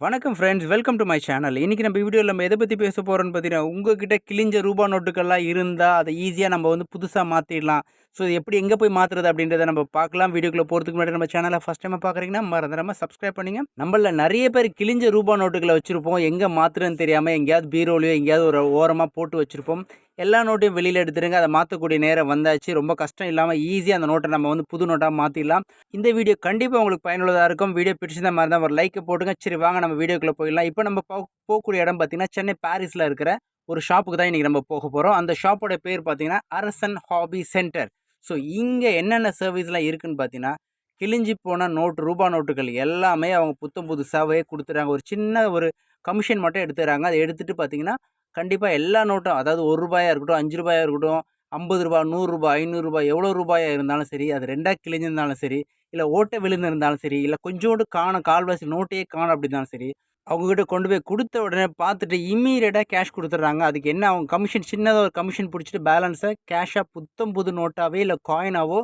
வணக்கம் friends welcome to my channel இன்றைக்கி நம்ம வீடியோவில் நம்ம எதை பற்றி பேச போகிறோம்னு பார்த்தீங்கன்னா உங்ககிட்ட கிழிஞ்ச ரூபா நோட்டுகள்லாம் இருந்தால் அதை ஈஸியாக நம்ம வந்து புதுசாக மாற்றிடலாம் ஸோ எப்படி எங்கே போய் மாற்றுறது அப்படின்றத நம்ம பார்க்கலாம். வீடியோக்குள்ளே போகிறதுக்கு முன்னாடி நம்ம சேனலை ஃபஸ்ட் டைம் பார்க்குறீங்கன்னா மறந்துடாமல் சப்ஸ்கிரைப் பண்ணிங்க. நம்மள நிறைய பேர் கிழிஞ்ச ரூபா நோட்டுகளை வச்சுருப்போம். எங்கே மாற்றுறதுன்னு தெரியாமல் எங்கேயாவது பீரோலையோ எங்கேயாவது ஒரு ஓரமாக போட்டு வச்சுருப்போம். எல்லா நோட்டையும் வெளியில் எடுத்துருங்க. அதை மாற்றக்கூடிய நேரம் வந்தாச்சு. ரொம்ப கஷ்டம் இல்லாமல் ஈஸியாக அந்த நோட்டை நம்ம வந்து புது நோட்டாக மாற்றிடலாம் இந்த வீடியோ கண்டிப்பாக உங்களுக்கு பயனுள்ளதாக இருக்கும். வீடியோ பிடிச்சிருந்த மாதிரி தான் ஒரு லைக்கை போட்டுங்க. சரி வாங்க நம்ம வீடியோக்குள்ளே போயிடலாம். இப்போ நம்ம போ போகக்கூடிய இடம் பார்த்திங்கன்னா சென்னை பாரிஸில் இருக்கிற ஒரு ஷாப்புக்கு தான் இன்றைக்கி நம்ம போக போகிறோம் அந்த ஷாப்போட பேர் பார்த்திங்கன்னா அரசன் ஹாபி சென்டர். ஸோ இங்கே என்னென்ன சர்வீஸ்லாம் இருக்குதுன்னு பார்த்தீங்கன்னா கிழிஞ்சி போன நோட்டு ரூபா நோட்டுகள் எல்லாமே அவங்க புத்தம் புதுசாகவே கொடுத்துறாங்க ஒரு சின்ன ஒரு கமிஷன் மட்டும் எடுத்துறாங்க அதை எடுத்துகிட்டு பார்த்தீங்கன்னா கண்டிப்பாக எல்லா நோட்டும் அதாவது ஒரு ரூபாயாக இருக்கட்டும் அஞ்சு ரூபாயாக இருக்கட்டும் ஐம்பது ரூபா நூறுரூபா ஐநூறுரூபா எவ்வளோ ரூபாயாக இருந்தாலும் சரி அது ரெண்டாக கிழிஞ்சிருந்தாலும் சரி இல்லை ஓட்டை விழுந்திருந்தாலும் சரி இல்லை கொஞ்சோண்டு காணும் கால்வாசி நோட்டையே காணும் அப்படின்னாலும் சரி அவங்கக்கிட்ட கொண்டு போய் கொடுத்த உடனே பார்த்துட்டு இம்மீடியட்டாக கேஷ் கொடுத்துட்றாங்க. அதுக்கு என்ன அவங்க கமிஷன் சின்னதாக ஒரு கமிஷன் பிடிச்சிட்டு பேலன்ஸை கேஷாக புத்தம் புது நோட்டாகவே இல்லை காயினாவோ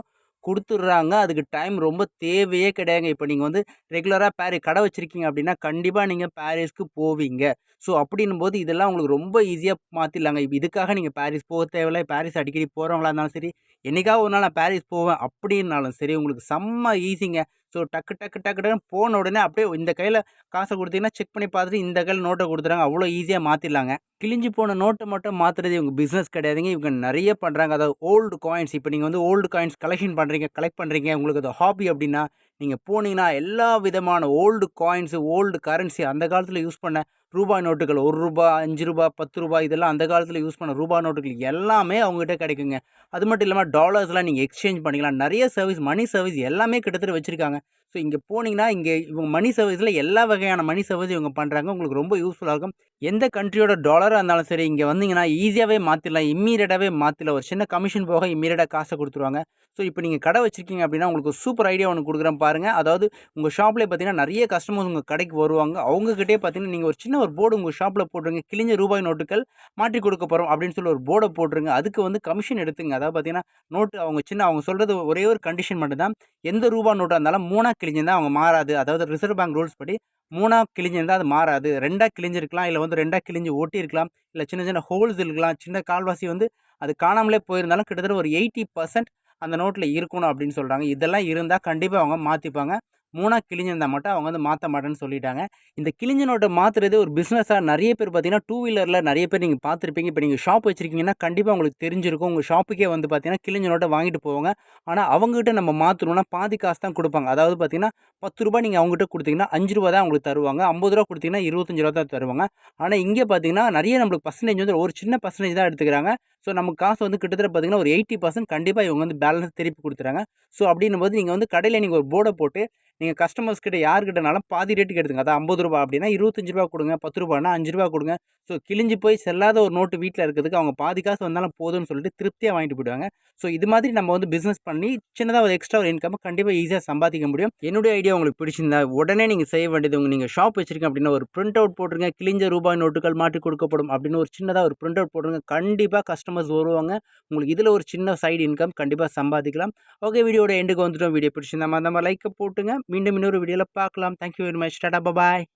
கொடுத்துட்றாங்க. அதுக்கு டைம் ரொம்ப தேவையே கிடையாதுங்க. இப்போ நீங்கள் வந்து ரெகுலராக பாரி கடை வச்சுருக்கீங்க அப்படின்னா கண்டிப்பாக நீங்கள் பாரிஸ்க்கு போவீங்க. ஸோ அப்படின்னும் போது இதெல்லாம் உங்களுக்கு ரொம்ப ஈஸியாக மாற்றிடலாங்க இப்போ இதுக்காக நீங்கள் பாரிஸ் போக தேவையில்லை. பாரிஸ் அடிக்கடி போகிறவங்களா இருந்தாலும் சரி என்றைக்காக ஒரு நாள் நான் பாரிஸ் போவேன் அப்படின்னாலும் சரி உங்களுக்கு செம்ம ஈஸிங்க ஸோ டக்கு டக்கு டக்கு டக்குன்னு போன உடனே அப்படியே இந்த கையில் காசை கொடுத்தீங்கன்னா செக் பண்ணி பார்த்துட்டு இந்த கையில் நோட்டை கொடுத்துறாங்க அவ்வளோ ஈஸியாக மாற்றிடலாங்க கிழிஞ்சு போன நோட்டை மட்டும் மாற்றுறது இவங்க பிஸ்னஸ் கிடையாதுங்க. இவங்க நிறைய பண்ணுறாங்க அதாவது ஓல்டு காயின்ஸ் இப்போ நீங்கள் வந்து ஓல்டு காயின்ஸ் கலெக்ஷன் பண்ணுறீங்க கலெக்ட் பண்ணுறீங்க உங்களுக்கு அது ஹாபி அப்படின்னா நீங்கள் போனீங்கன்னா எல்லா விதமான ஓல்டு காயின்ஸு ஓல்டு கரன்சி அந்த காலத்தில் யூஸ் பண்ண ரூபாய் நோட்டுகள் ஒரு ரூபா அஞ்சு ரூபா பத்து ரூபாய் இதெல்லாம் அந்த காலத்தில் யூஸ் பண்ண ரூபாய் நோட்டுகள் எல்லாமே அவங்ககிட்ட கிடைக்குங்க. அது மட்டும் இல்லாமல் டாலர்ஸ்லாம் நீங்கள் எக்ஸ்சேஞ்ச் பண்ணிக்கலாம். நிறைய சர்வீஸ் மணி சர்வீஸ் எல்லாமே கிட்டத்தட்ட வச்சுருக்காங்க. ஸோ இங்கே போனீங்கன்னா இங்கே இவங்க மணி சர்வீஸில் எல்லா வகையான மணி சர்வீஸ் இவங்க பண்ணுறாங்க உங்களுக்கு ரொம்ப யூஸ்ஃபுல்லாக இருக்கும். எந்த கண்ட்ரியோட டாலராக இருந்தாலும் சரி இங்கே வந்தீங்கன்னா ஈஸியாகவே மாற்றிடலாம் இம்மீடியட்டாகவே மாற்றிடலாம் ஒரு சின்ன கமிஷன் போக இம்மீடியட்டாக காசை கொடுத்துருவாங்க. ஸோ இப்போ நீங்கள் கடை வச்சுருக்கீங்க அப்படின்னா உங்களுக்கு சூப்பர் ஐடியா ஒன்று கொடுக்குறேன் பாருங்கள் அதாவது உங்கள் ஷாப்பில் பார்த்தீங்கன்னா நிறைய கஸ்டமர்ஸ் உங்கள் கடைக்கு வருவாங்க. அவங்ககிட்டே பார்த்தீங்கன்னா நீங்கள் ஒரு சின்ன ஒரு போர்டு உங்கள் ஷாப்பில் போட்டுருங்க. கிழிஞ்ச ரூபாய் நோட்டுகள் மாற்றி கொடுக்க போகிறோம் அப்படின்னு சொல்லி ஒரு போர்டை போட்டுருங்க. அதுக்கு வந்து கமிஷன் எடுத்துங்க. அதாவது பார்த்தீங்கன்னா நோட்டு அவங்க சின்ன அவங்க சொல்கிறது ஒரே ஒரு கண்டிஷன் மட்டும் தான் எந்த ரூபா நோட்டாக இருந்தாலும் மூணாக கிழிஞ்சிருந்தால் அவங்க மாறாது. அதாவது ரிசர்வ் பேங்க் ரூல்ஸ் படி மூணாக கிழிஞ்சிருந்தால் அது மாறாது. ரெண்டாக கிழிஞ்சிருக்கலாம் இல்லை வந்து ரெண்டாக கிழிஞ்சு ஒட்டியிருக்கலாம் இல்லை சின்ன சின்ன ஹோல்ஸ் இருக்கலாம் சின்ன கால்வாசி வந்து அது காணாமலே போயிருந்தாலும் கிட்டத்தட்ட ஒரு எயிட்டி பர்சன்ட் அந்த நோட்டில் இருக்கணும் அப்படின்னு சொல்கிறாங்க இதெல்லாம் இருந்தால் கண்டிப்பாக அவங்க மாற்றிப்பாங்க மூணாக கிழிஞ்சிருந்தால் மட்டும் அவங்க வந்து மாற்ற மாட்டேன்னு சொல்லிட்டாங்க. இந்த கிழிஞ்ச நோட்டை மாற்றுறது ஒரு பிஸ்னஸாக நிறைய பேர் பார்த்தீங்கன்னா டூ வீலரில் நிறைய பேர் நீங்கள் பார்த்துருப்பீங்க. இப்போ நீங்கள் ஷாப் வச்சுருக்கீங்கன்னா கண்டிப்பாக உங்களுக்கு தெரிஞ்சிருக்கும். உங்கள் ஷாப்புக்கே வந்து பார்த்தீங்கன்னா கிழிஞ்ச நோட்டை வாங்கிட்டு போவாங்க. ஆனால் அவங்ககிட்ட நம்ம மாற்றணும்னா பாதி காசு தான் கொடுப்பாங்க. அதாவது பார்த்தீங்கன்னா பத்து ரூபா நீங்கள் அவங்ககிட்ட கொடுத்தீங்கன்னா அஞ்சு ரூபா தான் அவங்களுக்கு தருவாங்க. ஐம்பது ரூபா கொடுத்தீங்கன்னா இருபத்தஞ்சு ரூபா தான் தருவாங்க. ஆனால் இங்கே பார்த்தீங்கன்னா நிறைய நம்மளுக்கு பர்சன்டேஜ் வந்து ஒரு சின்ன பர்சன்டேஜ் தான் எடுத்துக்கிறாங்க. ஸோ நமக்கு காசு வந்து கிட்டத்தட்ட பார்த்தீங்கன்னா ஒரு எயிட்டி பர்சன்ட் கண்டிப்பாக இவங்க வந்து பேலன்ஸ் திருப்பி கொடுத்துறாங்க. ஸோ அப்படின்னும் போது நீங்கள் வந்து கடையில் நீங்கள் ஒரு போர்டை போட்டு நீங்கள் கஸ்டமர்ஸ் கிட்ட யார்கிட்டனாலும் பாதி ரேட்டுக்கு எடுத்துங்க அதான் ஐம்பது ரூபா அப்படின்னா இருபத்தஞ்சு ரூபா கொடுங்க பத்து ரூபானா அஞ்சு ரூபா கொடுங்க. ஸோ கிழிஞ்சு போய் செல்லாத ஒரு நோட்டு வீட்டில் இருக்கிறதுக்கு அவங்க பாதி காசு வந்தாலும் போதும்னு சொல்லிட்டு திருப்தியாக வாங்கிட்டு போயிடுவாங்க. ஸோ இது மாதிரி நம்ம வந்து பிஸ்னஸ் பண்ணி சின்னதாக ஒரு எக்ஸ்ட்ரா ஒரு இன்கம் கண்டிப்பாக ஈஸியாக சம்பாதிக்க முடியும். என்னுடைய ஐடியா உங்களுக்கு பிடிச்சிருந்தா உடனே நீங்கள் செய்ய வேண்டியது உங்கள் நீங்கள் ஷாப் வச்சிருக்கீங்க அப்படின்னா ஒரு பிரிண்ட் அவுட் போட்டுருங்க. கிழிஞ்ச ரூபாய் நோட்டுகள் மாற்றி கொடுக்கப்படும் அப்படின்னு ஒரு சின்னதாக ஒரு பிரிண்ட் அவுட் போட்டுருங்க கண்டிப்பாக கஸ்டமர்ஸ் வருவாங்க உங்களுக்கு இதில் ஒரு சின்ன சைடு இன்கம் கண்டிப்பாக சம்பாதிக்கலாம். ஓகே வீடியோட எண்டுக்கு வந்துட்டோம். வீடியோ பிடிச்சிருந்தா அந்த மாதிரி லைக்கை போட்டுங்க. மீண்டும் இன்னொரு வீடியோவில் பார்க்கலாம். Thank you very much tata bye